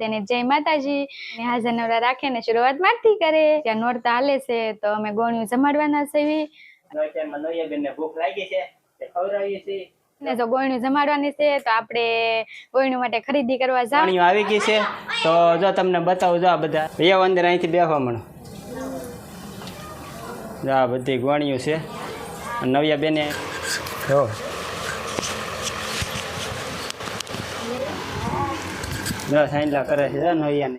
તેને જય માતાજી. ને હાજર નવરા રાખે ને શરૂઆત મારથી કરે. ત્યાં નોરતા હાલે છે તો અમે ગોણિયું જમાડવાના છે ભૂખ લાગી છે ખવડાવીએ છીએ. ને જો ગોયણું જમાડવાની છે તો આપણે ગોયણું માટે ખરીદી કરવા જાવ. આવી ગઈ છે તો જો તમને બતાવું જો આ બધા. રિયા અંદર અહીંથી બેહવા મળો જો આ બધી ગોણીઓ છે. નવ્યા બેને જો જો સાંજલા કરે છે જો નવ્યાને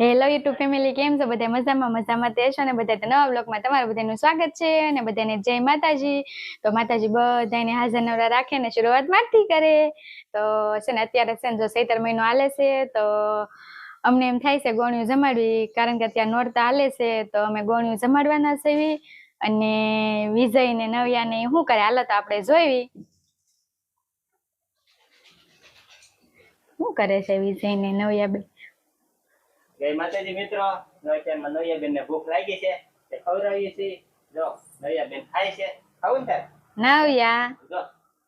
હેલો યુટ્યુબ ફેમિલી કેમ છો? બધા મજામાં મજામાં તે છો? અને બધા નવા બ્લોગમાં તમારું બધાનું સ્વાગત છે, અને બધાને જય માતાજી. તો માતાજી બધાને હાજર નવરા રાખે ને શરૂઆત મારથી કરે. તો છે ને, અત્યારે છે જો સૈતર મહિનો હાલે છે, તો અમને એમ થાય છે ગોણિયું જમાડવી કારણ કે અત્યારે નોરતા હાલે છે તો અમે ગોણિયું જમાડવાના છે અને વિજય ને નવ્યા ને શું કરે? હાલત આપણે જોઈવી. શું કરે છે વિજય ને નવ્યા બે જય માતાજી મિત્રો નવ્યામાં નવ્યાબેનને ભૂખ લાગી છે તે ખવડાવીએ છીએ. જો નવ્યાબેન ખાય છે. ખાવું ને નવ્યા. જો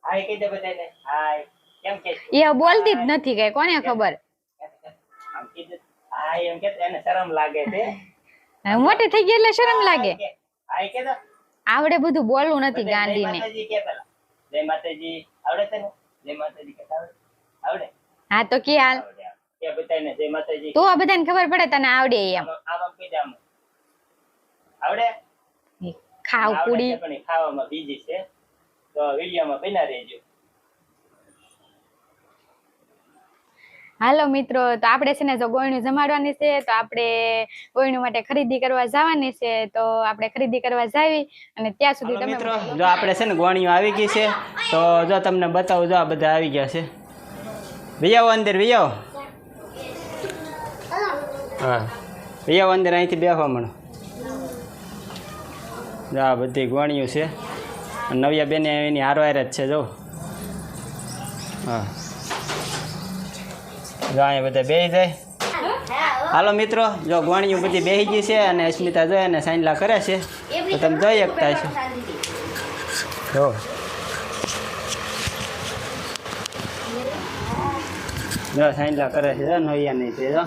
હાય કહી દે બધાને. હાય. કેમ કે એ બોલતી જ નથી કઈ કોને ખબર? કીધું હાય એમ કે એને શરમ લાગે છે. મોટી થઈ ગઈ એટલે શરમ લાગે. હાય કે આવડે બધું બોલવું નથી પેલા. જય માતાજી આવડે તને? જય માતાજી કે આવડે. આવડે? હા તો કે હાલ. કે બધાને જય માતાજી. તો આ બધાને ખબર પડે તને આવડે એમ. આમ આમ આમ આવડે? ખાવ પૂડી પણ ખાવામાં બીજી છે. તો વિડીયોમાં બના રહેજો. હાલો મિત્રો તો આપણે છે ને જો ગોયણું જમાડવાની છે તો આપણે ગોયણું માટે ખરીદી કરવા જવાની છે તો આપણે ખરીદી કરવા જાવી અને ત્યાં સુધી તમે મિત્રો જો આપણે છે ને ગોણીઓ આવી ગઈ છે તો જો તમને બતાવું જો આ બધા આવી ગયા છે. વિયાવો અંદર વિયાવો હા વિયાવો અંદર અહીંથી બેહવા મળો. જો આ બધી ગોણીઓ છે નવ્યા બેને એની હારવાર જ છે જો. હા. જો અહીંયા બધા બેસી જાય. હાલો મિત્રો જો ગોણીઓ બધી બેસી ગઈ છે અને અસ્મિતા જોઈએ અને સાંજલા કરે છે. તો તમે જોઈ શકતા છો. જો. જો સાંજલા કરે છે જો નૈયા નહીં તે જો.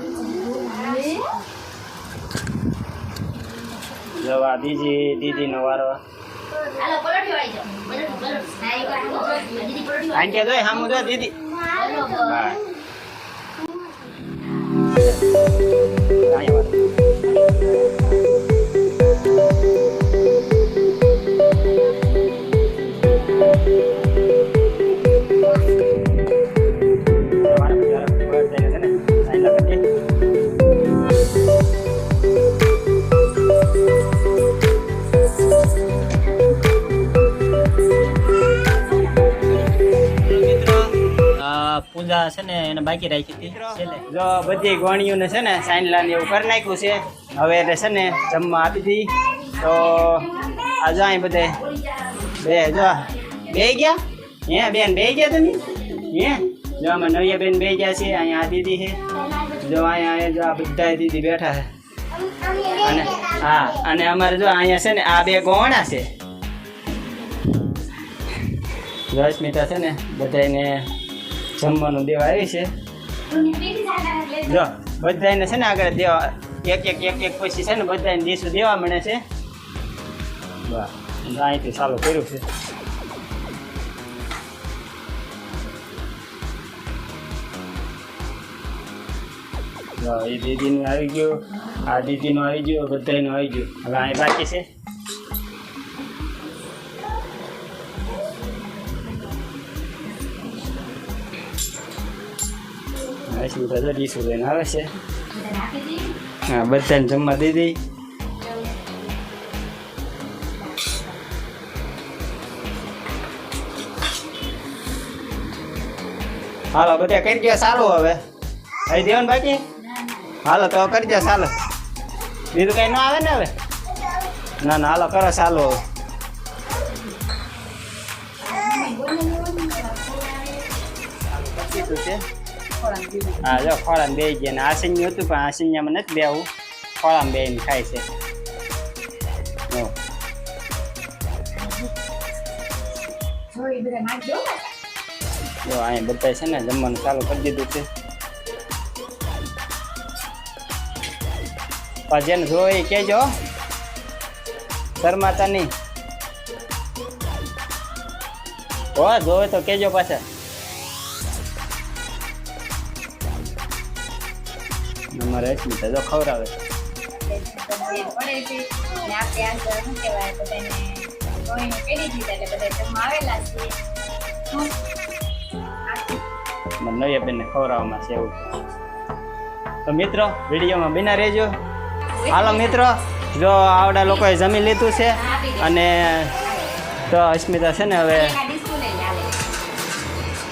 જો આ બીજી દીદીનો વારો. દીદી આંટી જોઈ સામું જો દીદી. હાલો હા. અહીંયા વાળો. પૂજા છે ને એને બાકી રાખી હતી. જો બધી ગોણીઓને છે ને સાઈનલા ને એવું કરી નાખ્યું છે. હવે એને છે ને જમવા આપી હતી તો આ જો અહીં બધે બે જો. બે ગયા? હે બેન, બે ગયા તમે? હે? જો આમાં નવિયા બેન બે ગયા છે, અહીંયા દીદી છે. જો અહીંયા જો આ બધા દીદી બેઠા છે. અને હા, અને અમારે જો અહીંયા છે ને આ બે ગોણા છે. જો અસ્મિતા છે ને બધાને જમવાનું દેવા આવી છે. જો બધાને છે ને આગળ દેવા, એક એક એક એક પછી છે ને બધાને ડીશું દેવા મળે છે. અહીંથી ચાલુ કર્યું છે. એ દીદીનું આવી ગયું, આ દીદીનું આવી ગયું બધાનું આવી ગયું. હવે અહીં બાકી છે. અસ્મિતા તો ડીશું લઈને આવે છે હા બધાને જમવા દીધી હાલો બધા કરી દો સારું હવે હવે દેવાનું બાકી હાલો તો કરી દો ચાલો બીજું કઈ ના આવે ને હવે ના ના હાલો કરો ચાલો હવે કીધું છે હા જો ખોળામાં બે ગયા ને. આસન્યું હતું પણ આસન્યામાં નથી બેવું ખોળામાં બેન ખાય છે. જો. અહીં બધા છે ને જમવાનું ચાલુ કરી દીધું છે. જેને જોઈ કેજો શરમાતા નહીં. હો તો કેજો પાછા. જમવા આવેલા છે શું? નવી બેનને ખવડાવવામાં છે એવું તો મિત્રો, વિડીયોમાં બિના રહેજો હાલો મિત્રો, જો આવડા લોકોએ જમી લીધું છે અને તો અસ્મિતા છે ને હવે.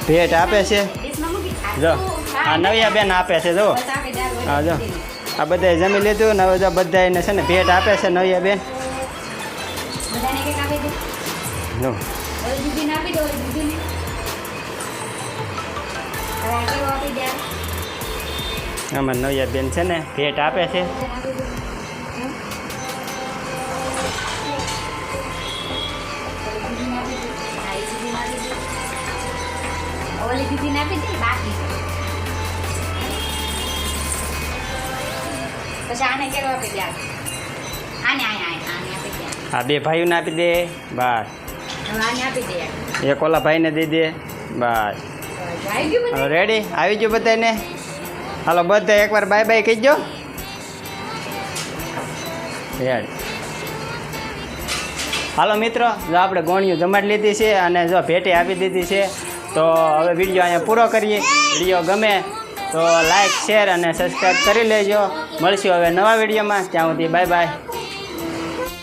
ભેટ આપે છે. જો આ નવિયા બેન આપે છે જો. હા જો. આ બધાએ જમી લીધું ને હવે બધા એને છે ને ભેટ આપે છે નવિયા બેન. જો. આમાં નવિયા બેન છે ને ભેટ આપે છે. ઓલી દીદીને આપી દે. આ એ દીદીને આપી દે, બાકી. પછી આને કેવો આપી દે આ. આને આને આને આને આપી દે. આ બે ભાઈઓને આપી દે. બસ. આને આપી દે. એક ઓલા ભાઈને દઈ દે. બસ. રેડી આવી ગયું બધાને હાલો બધા એકવાર બાય બાય કહીજો રેડી હાલો મિત્રો જો આપણે ગોણિયું જમાડી લીધી છે અને જો ભેટી આપી દીધી છે તો હવે વીડિયો અહીંયા પૂરો કરીએ. વીડિયો ગમે તો લાઈક શેર અને સબસ્ક્રાઈબ કરી લેજો. મળશું હવે નવા વિડીયોમાં. ત્યાં સુધી બાય બાય.